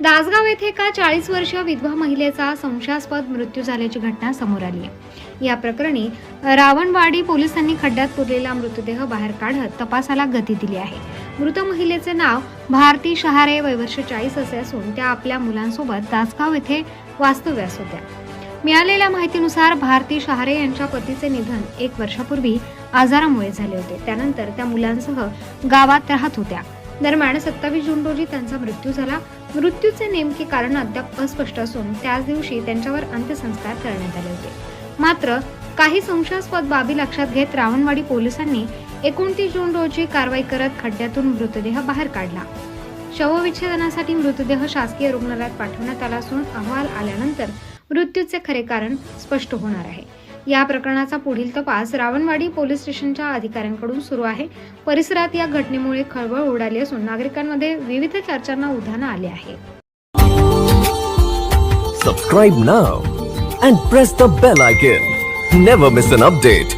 दासगाव येथे एका चाळीस वर्ष विधवा महिलेचा संशयास्पद मृत्यू झाल्याची घटना समोर आली आहे. या प्रकरणी रावणवाडी पोलिसांनी खड्ड्यात पुरलेला मृतदेह बाहेर काढत तपासाला गती दिली आहे. मृत महिलेचे नाव भारती शहारे वयवर्ष चाळीस असे असून त्या आपल्या मुलांसोबत दासगाव येथे वास्तव्यास होत्या. मिळालेल्या माहितीनुसार भारती शहारे यांच्या पतीचे निधन एक वर्षापूर्वी आजारामुळे झाले होते. त्यानंतर त्या मुलांसह गावात राहत होत्या. दरम्यान सत्तावीस जून रोजी त्यांचा मृत्यू झाला. मृत्यूचे नेमके कारण अद्याप अस्पष्ट असून त्याच दिवशी त्यांच्यावर अंत्यसंस्कार करण्यात आले होते. मात्र काही संशयास्पद बाबी लक्षात घेत रावणवाडी पोलिसांनी एकोणतीस जून रोजी कारवाई करत खड्ड्यातून मृतदेह बाहेर काढला. शवविच्छेदनासाठी मृतदेह शासकीय रुग्णालयात पाठवण्यात आला असून अहवाल आल्यानंतर मृत्यूचे खरे कारण स्पष्ट होणार आहे. या प्रकरणाचा पुढील तपास रावणवाडी पोलीस स्टेशनच्या अधिकाऱ्यांकडून सुरू आहे. परिसरात या घटनेमुळे खळबळ उडाली असून नागरिकांमध्ये विविध चर्चांना उधाण आले आहे. Subscribe now and press the bell icon never miss an update